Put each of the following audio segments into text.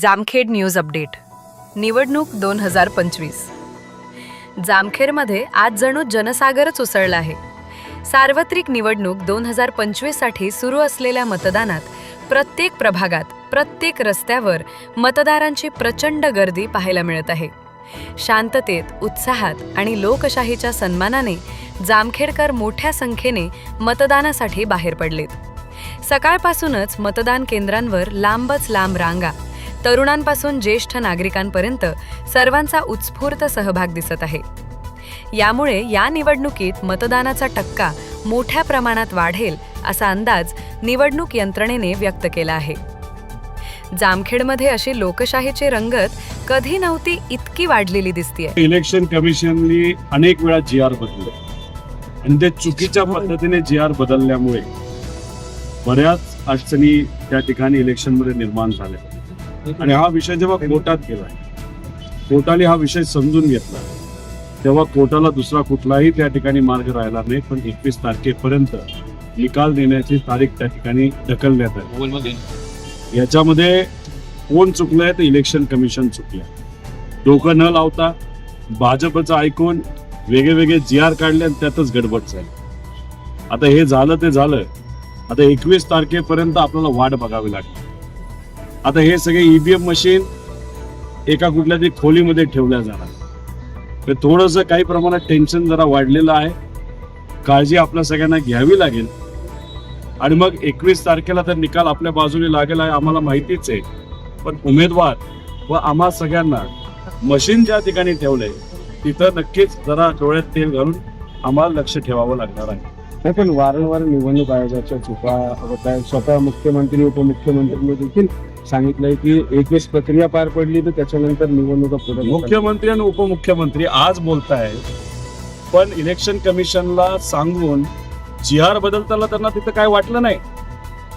Jamkhed news update. निवडणूक दोन हजार पंचवीस. जामखेडमध्ये आज जणू जनसागरच उसळला आहे. सार्वत्रिक निवडणूक दोन हजार पंचवीससाठी सुरू असलेल्या मतदानात प्रत्येक प्रभागात प्रत्येक रस्त्यावर मतदारांची प्रचंड गर्दी पाहायला मिळत आहे. शांततेत उत्साहात आणि लोकशाहीच्या सन्मानाने जामखेडकर मोठ्या संख्येने मतदानासाठी बाहेर पडलेत. सकाळपासूनच मतदान केंद्रांवर लांबच लांब रांगा तरुणांपासून ज्येष्ठ नागरिकांपर्यंत सर्वांचा उत्स्फूर्त सहभाग दिसत आहे. यामुळे या निवडणुकीत मतदानाचा टक्का मोठ्या प्रमाणात वाढेल असा अंदाज निवडणूक यंत्रणेने व्यक्त केला आहे. जामखेडमध्ये अशी लोकशाहीची रंगत कधी नव्हती इतकी वाढलेली दिसतीये. इलेक्शन कमिशननी अनेक वेळा जी आर बदलले. आणि ते चुकीच्या पद्धतीने जी आर बदलल्यामुळे बऱ्याच अडचणी त्या ठिकाणी इलेक्शनमध्ये निर्माण झाल्या. आणि हा विषय जेव्हा कोर्टात गेला कोर्टाने हा विषय समजून घेतला तेव्हा कोर्टाला दुसरा कुठलाही त्या ठिकाणी मार्ग राहिला नाही पण एकवीस तारखेपर्यंत निकाल देण्याची तारीख त्या ठिकाणी ढकलण्यात आली. याच्यामध्ये कोण चुकलंय तर इलेक्शन कमिशन चुकलंय. डोकं न लावता भाजपचं ऐकून वेगळे वेगळे जी आर काढले आणि त्यातच गडबड झाली. आता हे झालं ते झालं. आता एकवीस तारखेपर्यंत आपल्याला वाट बघावी लागते आता हे सगळे ईव्हीएम मशीन एका कुठल्या तरी खोलीमध्ये ठेवल्या जाणार तर थोडंसं काही प्रमाणात टेन्शन जरा वाढलेलं आहे. काळजी आपल्या सगळ्यांना घ्यावी लागेल. आणि मग एकवीस तारखेला तर निकाल आपल्या बाजूने लागेल आहे आम्हाला माहितीच आहे. पण उमेदवार व आम्हा सगळ्यांना मशीन ज्या ठिकाणी ठेवलंय तिथं नक्कीच जरा डोळ्यात तेल घालून आम्हाला लक्ष ठेवावं लागणार आहे. नाही पण वारंवार निवडणूक आयोगाच्या चुका होत आहेत स्वतः मुख्यमंत्री उपमुख्यमंत्र्यांनी देखील सांगितलंय की एकवीस प्रक्रिया पार पडली तर त्याच्यानंतर निवडणुका पुढे मुख्यमंत्री आणि उपमुख्यमंत्री आज बोलताय पण इलेक्शन कमिशनला सांगून जी आर बदलताना त्यांना तिथं काय वाटलं नाही.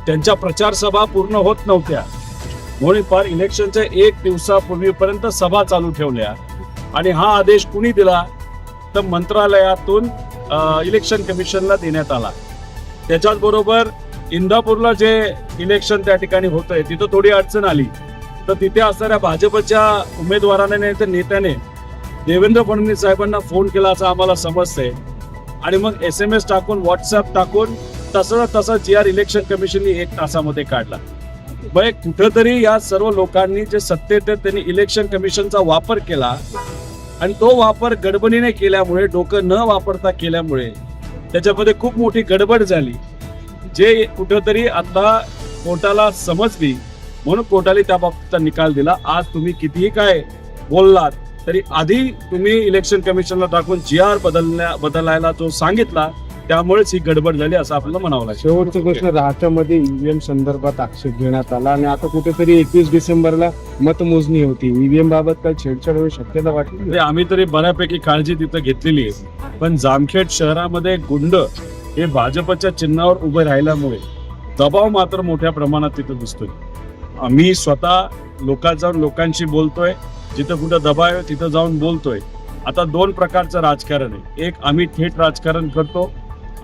त्यांच्या प्रचार सभा पूर्ण होत नव्हत्या. म्हणून फार इलेक्शनच्या एक दिवसापूर्वीपर्यंत सभा चालू ठेवल्या. आणि हा आदेश कुणी दिला? तर मंत्रालयातून इलेक्शन कमिशनला देण्यात आला. त्याच्याच बरोबर इंदापूरला जे इलेक्शन त्या ठिकाणी होतंय तिथं थोडी अडचण आली. तर तिथे असणाऱ्या भाजपच्या उमेदवाराने नाही तर नेत्याने देवेंद्र फडणवीस साहेबांना फोन केला असं आम्हाला समजतंय. आणि मग एस एम एस टाकून व्हॉट्सअप टाकून तसं तसं जी आर इलेक्शन कमिशनने एक तासामध्ये काढला. मग कुठंतरी या सर्व लोकांनी जे सत्तेत त्यांनी इलेक्शन कमिशनचा वापर केला. आणि तो वापर गडबडीने केल्यामुळे डोकं न वापरता केल्यामुळे त्याच्यामध्ये खूप मोठी गडबड झाली. जे कुठंतरी आता कोर्टाला समजली म्हणून कोर्टाने त्या बाबतीचा निकाल दिला. आज तुम्ही कितीही काय बोललात तरी आधी तुम्ही इलेक्शन कमिशनला टाकून जी आर बदलण्या बदलायला जो सांगितला त्यामुळेच ही गडबड झाली असं आपल्याला म्हणावं लागेल. शेवटचा प्रश्न राहत्यामध्ये ईव्हीएम संदर्भात आक्षेप घेण्यात आला आणि आता कुठेतरी एकवीस डिसेंबरला मतमोजणी होती. ईव्हीएम बाबत काही छेडछाड होऊ शक्यता वाटली? म्हणजे आम्ही तरी बऱ्यापैकी काळजी तिथं घेतलेली आहे. पण जामखेड शहरामध्ये गुंड हे भाजपच्या चिन्हावर उभे राहिल्यामुळे दबाव मात्र मोठ्या प्रमाणात तिथं दिसतोय. आम्ही स्वतः लोकात जाऊन लोकांशी बोलतोय जिथं कुठं दबाव आहे तिथं जाऊन बोलतोय. आता दोन प्रकारचं राजकारण आहे. एक आम्ही थेट राजकारण करतो.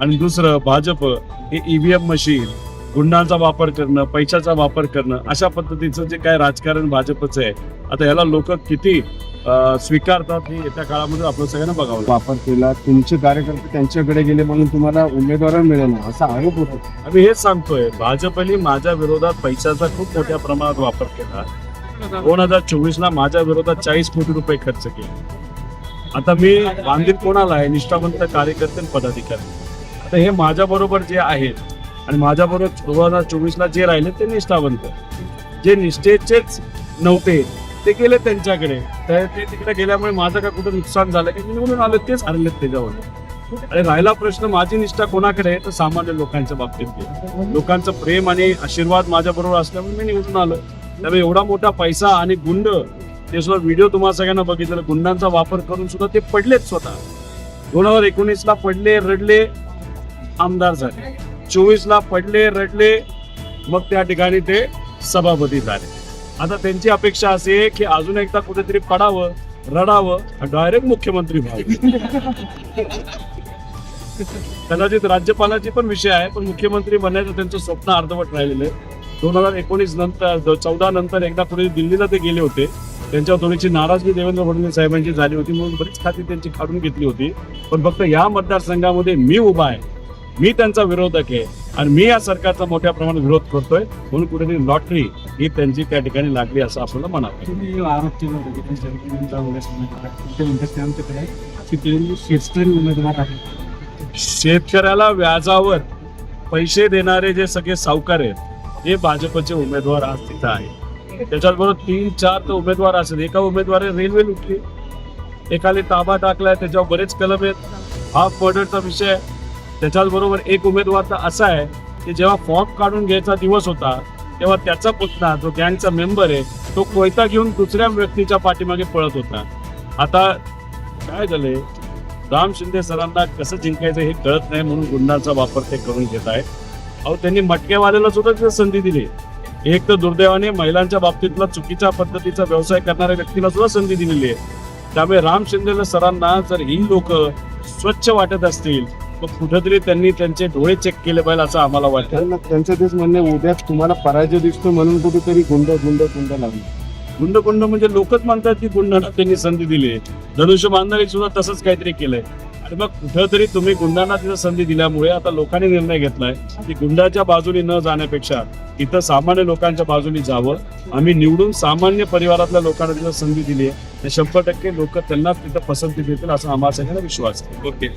आणि दुसरं भाजप हे ईव्हीएम मशीन गुंडांचा वापर करणं पैशाचा वापर करणं अशा पद्धतीचं जे काय राजकारण भाजपचं आहे आता याला लोक किती स्वीकारतात हे येत्या काळामध्ये आपलं सगळ्यांना बघावं. वापर केला तुमचे कार्यकर्ते त्यांच्याकडे गेले म्हणून तुम्हाला उमेदवार मिळेल असा आरोप होता आम्ही हेच सांगतोय भाजपने माझ्या विरोधात पैशाचा खूप मोठ्या प्रमाणात वापर केला. दोन हजार चोवीस ला माझ्या विरोधात चाळीस कोटी रुपये खर्च केले. आता मी बांधील कोणाला आहे निष्ठावंत कार्यकर्ते पदाधिकारी. आता हे माझ्या बरोबर जे आहेत आणि माझ्या बरोबर दोन हजार चोवीस ला जे राहिले ते निष्ठावंत. जे निष्ठेचेच नव्हते ते गेले त्यांच्याकडे. तर ते तिकडे गेल्यामुळे माझं काय कुठं नुकसान झालं की निवडून आलं तेच हरलेत त्याच्यावर. आणि राहिला प्रश्न माझी निष्ठा कोणाकडे आहे? तर सामान्य लोकांच्या बाबतीत लोकांचं प्रेम आणि आशीर्वाद माझ्या बरोबर असल्यामुळे मी निवडून आलो. त्यामुळे एवढा मोठा पैसा आणि गुंड ते सुद्धा व्हिडिओ तुम्हाला सगळ्यांना बघितलं गुंडांचा वापर करून सुद्धा ते पडलेत स्वतः. दोन हजार एकोणीस ला पडले रडले आमदार झाले. चोवीसला पडले रडले मग त्या ठिकाणी ते सभापती झाले. आता त्यांची अपेक्षा अशी आहे की अजून एकदा कुठेतरी पडावं रडावं डायरेक्ट मुख्यमंत्री व्हावे. कदाचित राज्यपालाची पण विषय आहे पण मुख्यमंत्री बनायचं त्यांचं स्वप्न अर्धवट राहिलेलं आहे. दोन हजार एकोणीस नंतर चौदा नंतर एकदा कुठे दिल्लीला ते गेले होते. त्यांच्यावर थोडीशी नाराजगी देवेंद्र फडणवीस साहेबांची झाली होती म्हणून बरीच खाती त्यांची काढून घेतली होती. पण फक्त या मतदारसंघामध्ये मी उभा आहे. मी त्यांचा विरोधक आहे आणि मी या सरकारचा मोठ्या प्रमाणात विरोध करतोय. म्हणून कुठेतरी लॉटरी ही त्यांची त्या ठिकाणी लागली असं आपल्याला म्हणावं उमेदवार आहेत. शेतकऱ्याला व्याजावर पैसे देणारे जे सगळे सावकार आहेत हे भाजपचे उमेदवार आज तिथं आहे त्याच्याबरोबर तीन चार तर उमेदवार असेल. एका उमेदवाराने रेल्वे लुटली. एकाने ताबा टाकलाय त्याच्यावर बरेच कलम आहेत. हाफ मर्डरचा विषय आहे. त्याच्याचबरोबर एक उमेदवार तर असा आहे की जेव्हा फॉर्म काढून घ्यायचा दिवस होता तेव्हा त्याचा पुतना जो गँगचा मेंबर आहे तो कोयता घेऊन दुसऱ्या व्यक्तीच्या पाठीमागे पळत होता. आता काय झालंय? राम शिंदे सरांना कसं जिंकायचं हे कळत नाही म्हणून गुंडांचा वापर ते करून घेत आहेत. अहो त्यांनी मटकेवाल्याला सुद्धा तिथे संधी दिली. एक तर दुर्दैवाने महिलांच्या बाबतीतला चुकीच्या पद्धतीचा व्यवसाय करणाऱ्या व्यक्तीला सुद्धा संधी दिलेली आहे. त्यामुळे राम शिंदे सरांना जर ही लोक स्वच्छ वाटत असतील तर कुठेतरी त्यांनी त्यांचे डोळे चेक केले पाहिजे असं आम्हाला वाटतं. त्यांना त्यांचं तेच म्हणणं उद्या तुम्हाला पराजय दिसतो म्हणून कुठेतरी गुंड गुंड गुंड लागली गुंड गुंड म्हणजे लोकच म्हणतात की गुंडांना त्यांनी संधी दिली. धनुष्य बांधणारी सुद्धा तसंच काहीतरी केलंय. आणि मग कुठंतरी तुम्ही गुंडांना तिथं संधी दिल्यामुळे आता लोकांनी निर्णय घेतलाय की गुंडाच्या बाजूने न जाण्यापेक्षा इथं सामान्य लोकांच्या बाजूने जावं. आम्ही निवडून सामान्य परिवारातल्या लोकांना तिथं संधी दिली आहे शंभर टक्के लोक त्यांनाच तिथं पसंती देतील असा आम्हाला सगळ्यांना विश्वास आहे. ओके.